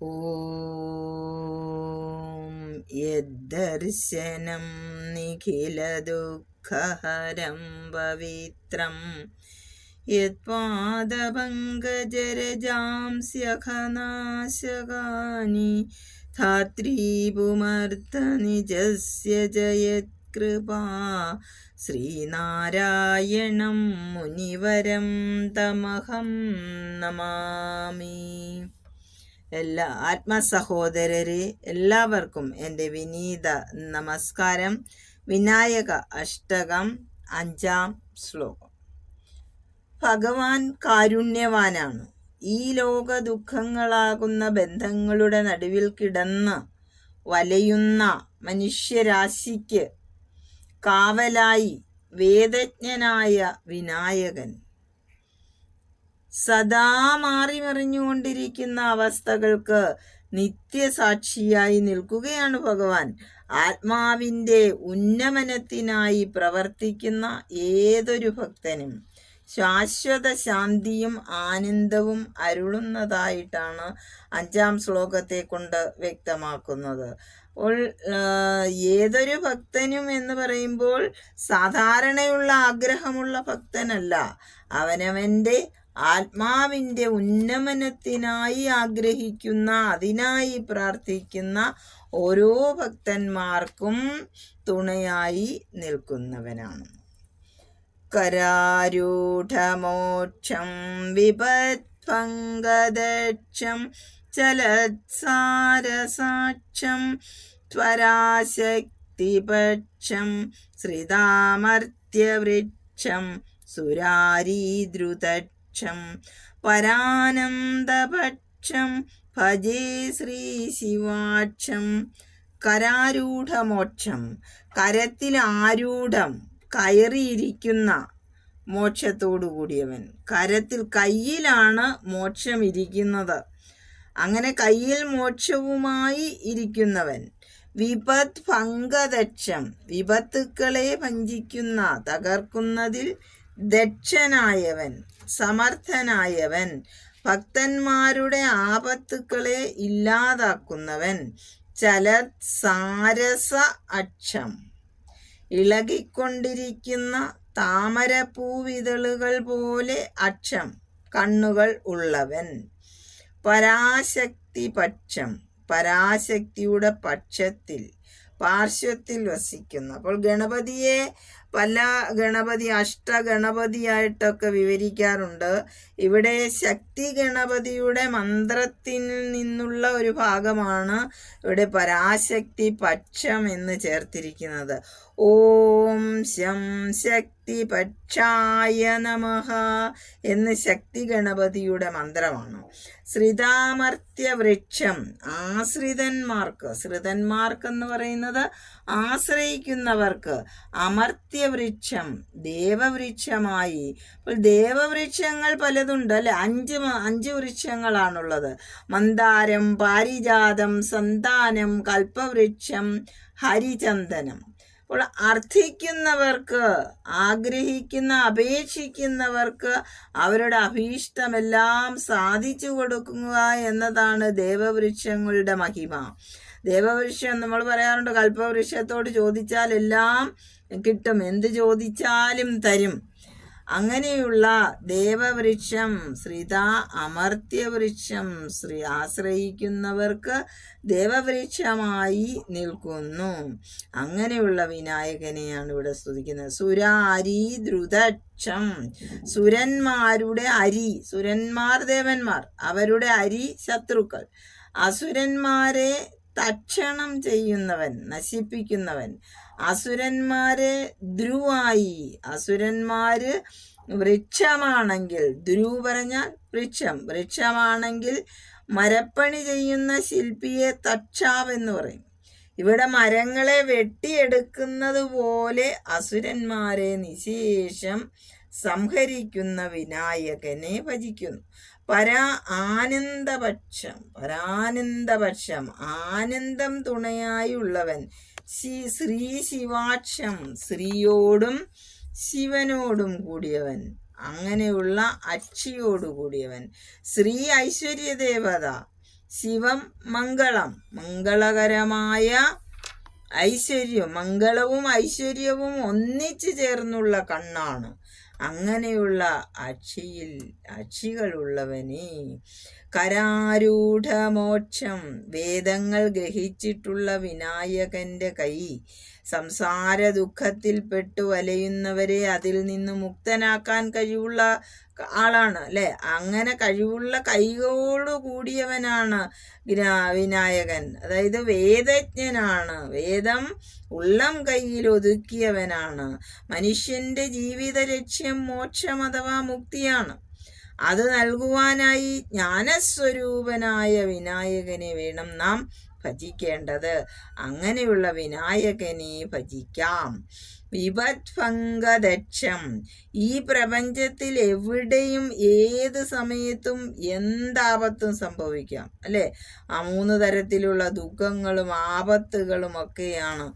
ॐ यद्दर्शनं निखिलदुःखहरं पवित्रं यत्पादपङ्कजरजांस्यखनाशकानि धात्रीपुमर्दनिजस्य जयत्कृपा श्रीनारायणं मुनिवरं तमहं नमामि എല്ലാ ആത്മസഹോദരരെ എല്ലാവർക്കും എന്റെ വിനീത നമസ്കാരം. വിനായക അഷ്ടകം അഞ്ചാം ശ്ലോകം. ഭഗവാൻ കാരുണ്യവാനാണ്. ഈ ലോക ദുഃഖങ്ങളാകുന്ന ബന്ധങ്ങളുടെ നടുവിൽ കിടന്ന് വലയുന്ന മനുഷ്യരാശിക്ക് കാവലായി വേദജ്ഞനായ വിനായകൻ സദാ മാറി മറിഞ്ഞുകൊണ്ടിരിക്കുന്ന അവസ്ഥകൾക്ക് നിത്യസാക്ഷിയായി നിൽക്കുകയാണ് ഭഗവാൻ. ആത്മാവിന്റെ ഉന്നമനത്തിനായി പ്രവർത്തിക്കുന്ന ഏതൊരു ഭക്തനും ശാശ്വത ശാന്തിയും ആനന്ദവും അരുളുന്നതായിട്ടാണ് അഞ്ചാം ശ്ലോകത്തെ കൊണ്ട് വ്യക്തമാക്കുന്നത്. ഏതൊരു ഭക്തനും എന്ന് പറയുമ്പോൾ സാധാരണയുള്ള ആഗ്രഹമുള്ള ഭക്തനല്ല. അവനവന്റെ ആത്മാവിൻ്റെ ഉന്നമനത്തിനായി ആഗ്രഹിക്കുന്ന അതിനായി പ്രാർത്ഥിക്കുന്ന ഓരോ ഭക്തന്മാർക്കും തുണയായി നിൽക്കുന്നവനാണ് करारूढमोक्षं विपत्पङ्गदक्षं चलत्सारसाक्षं त्वराशक्तिपक्षं श्रितामर्त्यवृक्षं പക്ഷം പരാനന്ദപക്ഷം ഭജേ ശ്രീ ശിവാക്ഷം കരാരൂഢമോക്ഷം കരത്തിൽ ആരൂഢം കയറിയിരിക്കുന്ന മോക്ഷത്തോടു കൂടിയവൻ കരത്തിൽ കയ്യിലാണ് മോക്ഷം ഇരിക്കുന്നത് അങ്ങനെ കയ്യിൽ മോക്ഷവുമായി ഇരിക്കുന്നവൻ. വിപത് ഭംഗദക്ഷം വിപത്തുക്കളെ ഭഞ്ചിക്കുന്ന തകർക്കുന്നതിൽ ദക്ഷനായവൻ സമർത്ഥനായവൻ ഭക്തന്മാരുടെ ആപത്തുക്കളെ ഇല്ലാതാക്കുന്നവൻ ചല സാരസ അക്ഷം. ഇളകിക്കൊണ്ടിരിക്കുന്ന താമരപ്പൂവിതളുകൾ പോലെ അക്ഷം കണ്ണുകൾ ഉള്ളവൻ. പരാശക്തി പക്ഷം പരാശക്തിയുടെ പക്ഷത്തിൽ പാർശ്വത്തിൽ വസിക്കുന്നു. അപ്പോൾ ഗണപതിയെ പല ഗണപതി അഷ്ടഗണപതിയായിട്ടൊക്കെ വിവരിക്കാറുണ്ട്. ഇവിടെ ശക്തി ഗണപതിയുടെ മന്ത്രത്തിൽ നിന്നുള്ള ഒരു ഭാഗമാണ് ഇവിടെ പരാശക്തി പക്ഷം എന്ന് ചേർത്തിരിക്കുന്നത്. ഓം ശം ശക്തി പക്ഷായ നമഃ എന്ന് ശക്തി ഗണപതിയുടെ മന്ത്രമാണ്. ശ്രിതാമർത്യ വൃക്ഷം ആശ്രിതന്മാർക്ക്. ശ്രിതന്മാർക്ക് എന്ന് പറയുന്നത് ആശ്രയിക്കുന്നവർക്ക്. അമർത്യവൃക്ഷം. ദേവവൃക്ഷമായി. അപ്പോൾ ദേവവൃക്ഷങ്ങൾ പലതുണ്ട് അല്ലെ? അഞ്ച് അഞ്ച് വൃക്ഷങ്ങളാണുള്ളത്. മന്ദാരം പാരിജാതം സന്താനം കൽപ്പവൃക്ഷം ഹരിചന്ദനം. അപ്പോൾ അർത്ഥിക്കുന്നവർക്ക് ആഗ്രഹിക്കുന്ന അപേക്ഷിക്കുന്നവർക്ക് അവരുടെ അഭീഷ്ടമെല്ലാം സാധിച്ചു കൊടുക്കുക എന്നതാണ് ദേവവൃക്ഷങ്ങളുടെ മഹിമ. ദേവവൃക്ഷം നമ്മൾ പറയാറുണ്ട് കൽപ്പവൃക്ഷത്തോട് ചോദിച്ചാൽ എല്ലാം കിട്ടും. എന്ത് ചോദിച്ചാലും തരും. അങ്ങനെയുള്ള ദേവവൃക്ഷം ശ്രീതാ അമർത്യവൃക്ഷം ശ്രീ ആശ്രയിക്കുന്നവർക്ക് ദേവവൃക്ഷമായി നിൽക്കുന്നു. അങ്ങനെയുള്ള വിനായകനെയാണ് ഇവിടെ സ്തുതിക്കുന്നത്. സുരാരി ദ്രുതക്ഷം. സുരന്മാരുടെ അരി സുരന്മാർ ദേവന്മാർ അവരുടെ അരി ശത്രുക്കൾ. അസുരന്മാരെ തക്ഷണം ചെയ്യുന്നവൻ നശിപ്പിക്കുന്നവൻ. അസുരന്മാരെ ധ്രുവായി. അസുരന്മാര് വൃക്ഷമാണെങ്കിൽ ധ്രുവ് പറഞ്ഞാൽ വൃക്ഷം. വൃക്ഷമാണെങ്കിൽ മരപ്പണി ചെയ്യുന്ന ശില്പിയെ തക്ഷാവ് എന്ന് പറയും. ഇവിടെ മരങ്ങളെ വെട്ടിയെടുക്കുന്നത് പോലെ അസുരന്മാരെ നിശേഷം സംഹരിക്കുന്ന വിനായകനെ ഭജിക്കുന്നു. പരാ ആനന്ദപക്ഷം പരാനന്ദപക്ഷം ആനന്ദം തുണയായുള്ളവൻ ശ്രീ ശ്രീ ശിവാക്ഷം ശ്രീയോടും ശിവനോടും കൂടിയവൻ. അങ്ങനെയുള്ള അക്ഷിയോടുകൂടിയവൻ ശ്രീ ഐശ്വര്യ ദേവത ശിവം മംഗളം. മംഗളകരമായ ഐശ്വര്യം മംഗളവും ഐശ്വര്യവും ഒന്നിച്ചു ചേർന്നുള്ള കണ്ണാണ്. അങ്ങനെയുള്ള അക്ഷിയിൽ അക്ഷികളുള്ളവനെ കരാരൂഢമോക്ഷം. വേദങ്ങൾ ഗ്രഹിച്ചിട്ടുള്ള വിനായകന്റെ കൈ സംസാര ദുഃഖത്തിൽപ്പെട്ടു വലയുന്നവരെ അതിൽ നിന്ന് മുക്തനാക്കാൻ കഴിവുള്ള ആളാണ് അല്ലെ? അങ്ങനെ കഴിവുള്ള കൈകളോട് കൂടിയവനാണ് വിനാ- വിനായകൻ. അതായത് വേദജ്ഞനാണ്. വേദം ഉള്ളം കയ്യിൽ ഒതുക്കിയവനാണ്. മനുഷ്യന്റെ ജീവിത ലക്ഷ്യം മോക്ഷം അഥവാ മുക്തിയാണ്. അത് നൽകുവാനായി ജ്ഞാനസ്വരൂപനായ വിനായകനെ വേണം നാം ഭജിക്കേണ്ടത്. അങ്ങനെയുള്ള വിനായകനെ ഭജിക്കാം. വിപത്ഭംഗദക്ഷം. ഈ പ്രപഞ്ചത്തിൽ എവിടെയും ഏത് സമയത്തും എന്താപത്തും സംഭവിക്കാം. അല്ലേ? ആ മൂന്ന് തരത്തിലുള്ള ദുഃഖങ്ങളും ആപത്തുകളും ഒക്കെയാണ്.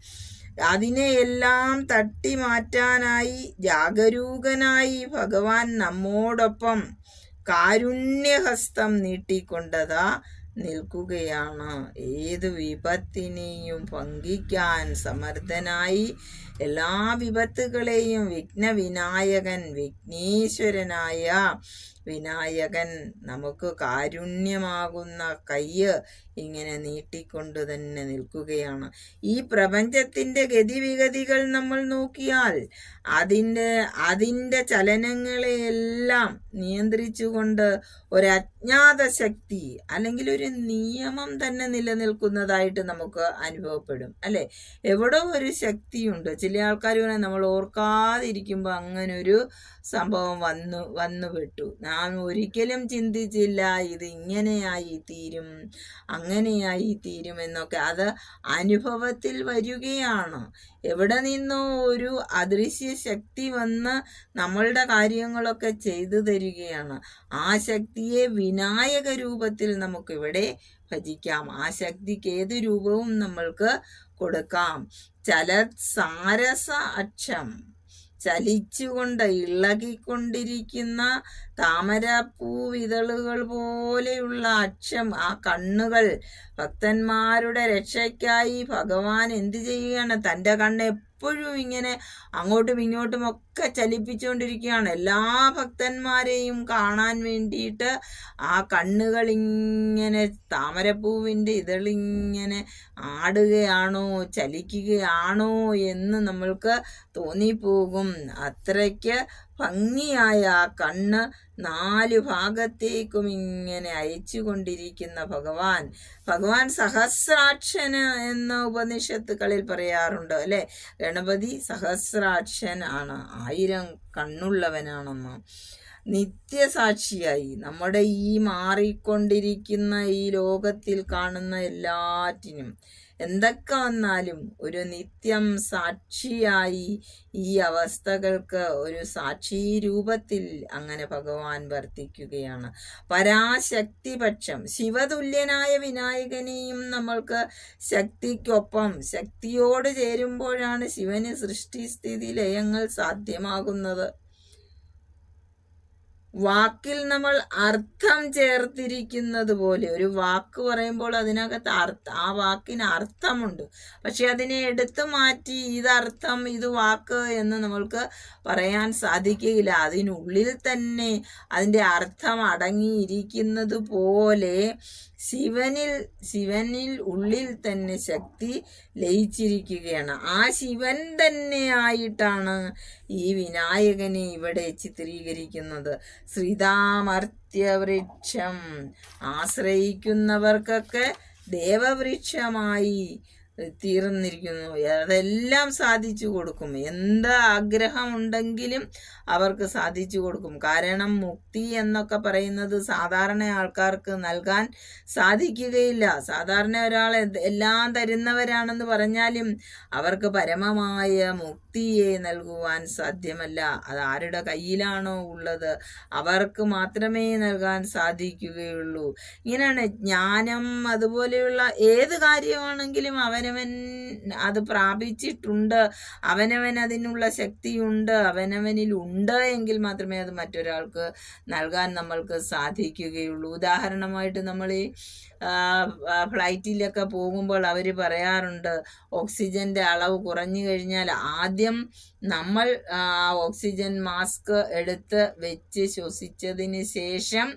അതിനെയെല്ലാം തട്ടി മാറ്റാനായി ജാഗരൂകനായി ഭഗവാൻ നമ്മോടൊപ്പം കാരുണ്യഹസ്തം നീട്ടിക്കൊണ്ടതാ നിൽക്കുകയാണ്. ഏത് വിപത്തിനെയും പങ്കിക്കാൻ സമർത്ഥനായി എല്ലാ വിപത്തുകളെയും വിഘ്നവിനായകൻ വിഘ്നേശ്വരനായ വിനായകൻ നമുക്ക് കാരുണ്യമാകുന്ന കയ്യ് ഇങ്ങനെ നീട്ടിക്കൊണ്ട് തന്നെ നിൽക്കുകയാണ്. ഈ പ്രപഞ്ചത്തിന്റെ ഗതിവിഗതികൾ നമ്മൾ നോക്കിയാൽ അതിന്റെ അതിന്റെ ചലനങ്ങളെയെല്ലാം നിയന്ത്രിച്ചുകൊണ്ട് ഒരു അജ്ഞാത ശക്തി അല്ലെങ്കിൽ ഒരു നിയമം തന്നെ നിലനിൽക്കുന്നതായിട്ട് നമുക്ക് അനുഭവപ്പെടും അല്ലെ? എവിടോ ഒരു ശക്തിയുണ്ട്. ചില ആൾക്കാർ പറയാം നമ്മൾ ഓർക്കാതിരിക്കുമ്പോൾ അങ്ങനൊരു സംഭവം വന്നു വന്നു പെട്ടു നാം ഒരിക്കലും ചിന്തിച്ചില്ല ഇത് ഇങ്ങനെയായി തീരും അങ്ങനെയായി തീരും എന്നൊക്കെ. അത് അനുഭവത്തിൽ വരികയാണ്. എവിടെ നിന്നോ ഒരു അദൃശ്യ ശക്തി വന്ന് നമ്മളുടെ കാര്യങ്ങളൊക്കെ ചെയ്തു തരികയാണ്. ആ ശക്തിയെ വിനായക രൂപത്തിൽ നമുക്കിവിടെ ഭജിക്കാം. ആ ശക്തിക്ക് ഏത് രൂപവും നമ്മൾക്ക് കൊടുക്കാം. ചല സാരസ അക്ഷം. ചലിച്ചുകൊണ്ട് ഇളകിക്കൊണ്ടിരിക്കുന്ന താമരപ്പൂ വിതളുകൾ പോലെയുള്ള അക്ഷം ആ കണ്ണുകൾ ഭക്തന്മാരുടെ രക്ഷയ്ക്കായി ഭഗവാൻ എന്ത് ചെയ്യുകയാണ് തന്റെ കണ്ണ് എപ്പോഴും ഇങ്ങനെ അങ്ങോട്ടും ഇങ്ങോട്ടും ഒക്കെ ചലിപ്പിച്ചുകൊണ്ടിരിക്കുകയാണ് എല്ലാ ഭക്തന്മാരെയും കാണാൻ വേണ്ടിയിട്ട് ആ കണ്ണുകൾ ഇങ്ങനെ താമരപ്പൂവിന്റെ ഇതളിങ്ങനെ ആടുകയാണോ ചലിക്കുകയാണോ എന്ന് നമ്മൾക്ക് തോന്നിപ്പോകും. അത്രയ്ക്ക് ഭംഗിയായ ആ കണ്ണ് നാല് ഭാഗത്തേക്കും ഇങ്ങനെ അയച്ചു കൊണ്ടിരിക്കുന്ന ഭഗവാൻ. ഭഗവാൻ സഹസ്രാക്ഷന് എന്ന ഉപനിഷത്തുക്കളിൽ പറയാറുണ്ട് അല്ലെ? ഗണപതി സഹസ്രാക്ഷൻ ആണ് ആയിരം കണ്ണുള്ളവനാണെന്ന്. നിത്യസാക്ഷിയായി. നമ്മുടെ ഈ മാറിക്കൊണ്ടിരിക്കുന്ന ഈ ലോകത്തിൽ കാണുന്ന എല്ലാറ്റിനും എന്തൊക്കെ വന്നാലും ഒരു നിത്യം സാക്ഷിയായി ഈ അവസ്ഥകൾക്ക് ഒരു സാക്ഷി രൂപത്തിൽ അങ്ങനെ ഭഗവാൻ വർത്തിക്കുകയാണ്. പരാശക്തിപക്ഷം ശിവതുല്യനായ വിനായകനെയും നമ്മൾക്ക് ശക്തിക്കൊപ്പം ശക്തിയോട് ചേരുമ്പോഴാണ് ശിവന് സൃഷ്ടിസ്ഥിതി ലയങ്ങൾ സാധ്യമാകുന്നത്. വാക്കിൽ നമ്മൾ അർത്ഥം ചേർത്തിരിക്കുന്നത് പോലെ ഒരു വാക്ക് പറയുമ്പോൾ അതിനകത്ത് അർത്ഥ ആ വാക്കിന് അർത്ഥമുണ്ട്. പക്ഷെ അതിനെ എടുത്തു മാറ്റി ഇതർത്ഥം ഇത് വാക്ക് എന്ന് നമ്മൾക്ക് പറയാൻ സാധിക്കുകയില്ല. അതിനുള്ളിൽ തന്നെ അതിന്റെ അർത്ഥം അടങ്ങിയിരിക്കുന്നത് പോലെ ശിവനിൽ ശിവനിൽ ഉള്ളിൽ തന്നെ ശക്തി ലയിച്ചിരിക്കുകയാണ്. ആ ശിവൻ തന്നെ ആയിട്ടാണ് ഈ വിനായകനെ ഇവിടെ ചിത്രീകരിക്കുന്നത്. ശ്രീതാമർത്യവൃക്ഷം ആശ്രയിക്കുന്നവർക്കൊക്കെ ദേവവൃക്ഷമായി തീർന്നിരിക്കുന്നു. അതെല്ലാം സാധിച്ചു കൊടുക്കും. എന്ത് ആഗ്രഹം ഉണ്ടെങ്കിലും അവർക്ക് സാധിച്ചു കൊടുക്കും. കാരണം മുക്തി എന്നൊക്കെ പറയുന്നത് സാധാരണ ആൾക്കാർക്ക് നൽകാൻ സാധിക്കുകയില്ല. സാധാരണ ഒരാൾ എല്ലാം തരുന്നവരാണെന്ന് പറഞ്ഞാലും അവർക്ക് പരമമായ മുക്തിയെ നൽകുവാൻ സാധ്യമല്ല. അത് ആരുടെ കയ്യിലാണോ ഉള്ളത്? അവർക്ക് മാത്രമേ നൽകാൻ സാധിക്കുകയുള്ളൂ. ഇങ്ങനെയാണ് ജ്ഞാനം അതുപോലെയുള്ള ഏത് കാര്യമാണെങ്കിലും അവനവൻ അത് പ്രാപിച്ചിട്ടുണ്ട്. അവനവൻ അതിനുള്ള ശക്തിയുണ്ട്. അവനവനിൽ ഉണ്ട് എങ്കിൽ മാത്രമേ അത് മറ്റൊരാൾക്ക് നൽകാൻ നമ്മൾക്ക് സാധിക്കുകയുള്ളൂ. ഉദാഹരണമായിട്ട് നമ്മൾ ഈ ഫ്ലൈറ്റിലൊക്കെ പോകുമ്പോൾ അവർ പറയാറുണ്ട് ഓക്സിജന്റെ അളവ് കുറഞ്ഞു കഴിഞ്ഞാൽ ആദ്യം നമ്മൾ ഓക്സിജൻ മാസ്ക് എടുത്ത് വെച്ച് ശ്വസിച്ചതിന് ശേഷം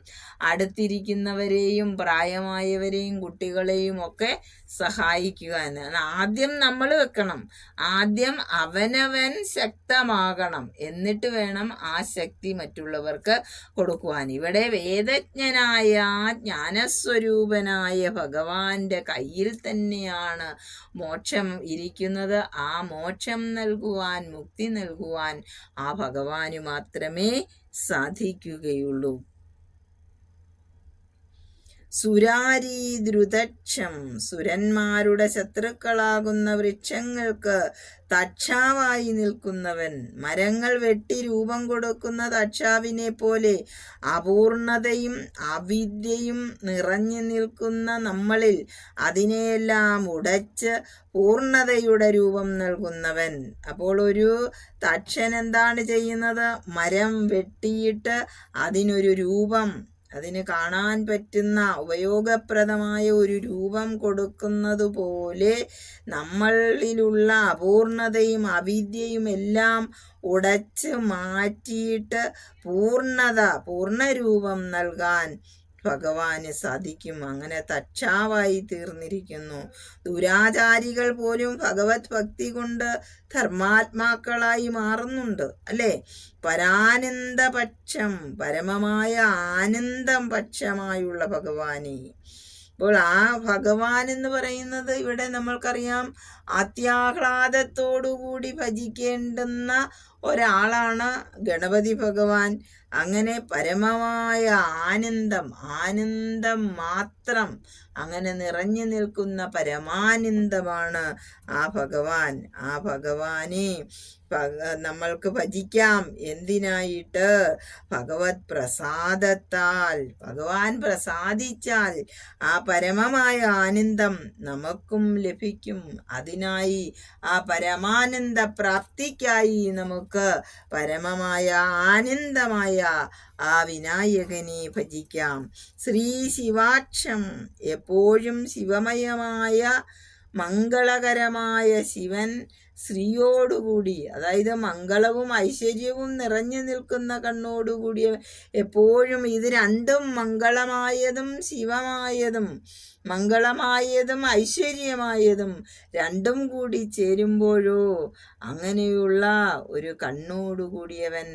അടുത്തിരിക്കുന്നവരെയും പ്രായമായവരെയും കുട്ടികളെയും ഒക്കെ സഹായിക്കുക എന്നാണ്. ആദ്യം നമ്മൾ വെക്കണം. ആദ്യം അവനവൻ ശക്തമാകണം. എന്നിട്ട് വേണം ആ ശക്തി മറ്റുള്ളവർക്ക് കൊടുക്കുവാൻ. ഇവിടെ വേദജ്ഞനായ ജ്ഞാനസ്വരൂപനായ ഭഗവാന്റെ കയ്യിൽ തന്നെയാണ് മോക്ഷം ഇരിക്കുന്നത്. ആ മോക്ഷം നൽകുവാൻ മുക്തി നൽകുവാൻ ആ ഭഗവാന് മാത്രമേ സാധിക്കുകയുള്ളൂ. സുരാരീദ്രുതക്ഷം സുരന്മാരുടെ ശത്രുക്കളാകുന്ന വൃക്ഷങ്ങൾക്ക് തക്ഷാവായി നിൽക്കുന്നവൻ. മരങ്ങൾ വെട്ടി രൂപം കൊടുക്കുന്ന തക്ഷാവിനെ പോലെ അപൂർണതയും അവിദ്യയും നിറഞ്ഞു നിൽക്കുന്ന നമ്മളിൽ അതിനെയെല്ലാം ഉടച്ച് പൂർണതയുടെ രൂപം നൽകുന്നവൻ. അപ്പോൾ ഒരു തക്ഷൻ എന്താണ് ചെയ്യുന്നത്? മരം വെട്ടിയിട്ട് അതിനൊരു രൂപം അതിന് കാണാൻ പറ്റുന്ന ഉപയോഗപ്രദമായ ഒരു രൂപം കൊടുക്കുന്നത് പോലെ നമ്മളിലുള്ള അപൂർണതയും അവിദ്യയും എല്ലാം ഉടച്ച് മാറ്റിയിട്ട് പൂർണത പൂർണരൂപം നൽകാൻ ഭഗവാന് സാധിക്കും. അങ്ങനെ തക്ഷാവായി തീർന്നിരിക്കുന്നു. ദുരാചാരികൾ പോലും ഭഗവത് ഭക്തി കൊണ്ട് ധർമാത്മാക്കളായി മാറുന്നുണ്ട് അല്ലേ? പരാനന്ദപക്ഷം പരമമായ ആനന്ദം പക്ഷമായുള്ള ഭഗവാനെ. അപ്പോൾ ആ ഭഗവാൻ എന്ന് പറയുന്നത് ഇവിടെ നമ്മൾക്കറിയാം അത്യാഹ്ലാദത്തോടുകൂടി ഭജിക്കേണ്ടുന്ന ഒരാളാണ് ഗണപതി ഭഗവാൻ. അങ്ങനെ പരമമായ ആനന്ദം ആനന്ദം മാത്രം അങ്ങനെ നിറഞ്ഞു നിൽക്കുന്ന പരമാനന്ദമാണ് ആ ഭഗവാൻ. ആ ഭഗവാനെ നമ്മൾക്ക് ഭജിക്കാം. എന്തിനായിട്ട്? ഭഗവത് പ്രസാദത്താൽ ഭഗവാൻ പ്രസാദിച്ചാൽ ആ പരമമായ ആനന്ദം നമുക്കും ലഭിക്കും. അതിനായി ആ പരമാനന്ദ പ്രാപ്തിക്കായി നമുക്ക് പരമമായ ആനന്ദമായ ആ വിനായകനെ ഭജിക്കാം. ശ്രീ ശിവാക്ഷം എപ്പോഴും ശിവമയമായ മംഗളകരമായ ശിവൻ ശ്രീയോടുകൂടി അതായത് മംഗളവും ഐശ്വര്യവും നിറഞ്ഞു നിൽക്കുന്ന കണ്ണോടുകൂടി എപ്പോഴും ഇത് രണ്ടും മംഗളമായതും ശിവമായതും മംഗളമായതും ഐശ്വര്യമായതും രണ്ടും കൂടി ചേരുമ്പോഴോ അങ്ങനെയുള്ള ഒരു കണ്ണോടുകൂടിയവൻ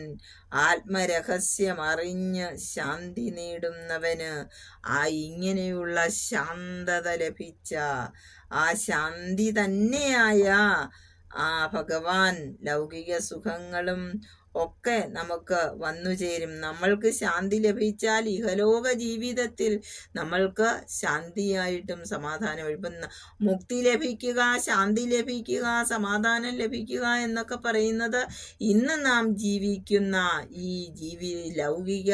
ആത്മരഹസ്യമറിഞ്ഞ് ശാന്തി നേടുന്നവന് ആ ഇങ്ങനെയുള്ള ശാന്തത ലഭിച്ച ആ ശാന്തി തന്നെയായ ആ ഭഗവാൻ ലൗകിക സുഖങ്ങളും ഒക്കെ നമുക്ക് വന്നു ചേരും. നമ്മൾക്ക് ശാന്തി ലഭിച്ചാൽ ഇഹലോക ജീവിതത്തിൽ നമ്മൾക്ക് ശാന്തിയായിട്ടും സമാധാനം ഇപ്പം മുക്തി ലഭിക്കുക ശാന്തി ലഭിക്കുക സമാധാനം ലഭിക്കുക എന്നൊക്കെ പറയുന്നത് ഇന്ന് നാം ജീവിക്കുന്ന ഈ ജീവി ലൗകിക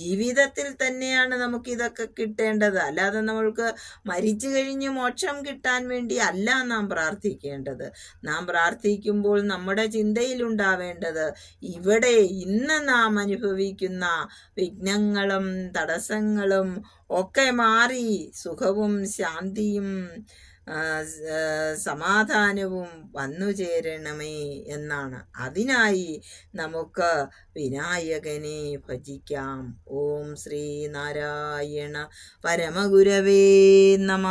ജീവിതത്തിൽ തന്നെയാണ് നമുക്കിതൊക്കെ കിട്ടേണ്ടത്. അല്ലാതെ നമ്മൾക്ക് മരിച്ചു കഴിഞ്ഞ് മോക്ഷം കിട്ടാൻ വേണ്ടി അല്ല നാം പ്രാർത്ഥിക്കേണ്ടത്. നാം പ്രാർത്ഥിക്കുമ്പോൾ നമ്മുടെ ചിന്തയിലുണ്ടാവേണ്ടത് ഇവിടെ ഇന്ന് നാം അനുഭവിക്കുന്ന വിഘ്നങ്ങളും തടസ്സങ്ങളും ഒക്കെ മാറി സുഖവും ശാന്തിയും സമാധാനവും വന്നു ചേരണമേ എന്നാണ്. അതിനായി നമുക്ക് വിനായകനെ ഭജിക്കാം. ഓം ശ്രീ നാരായണ പരമഗുരവേ നമ.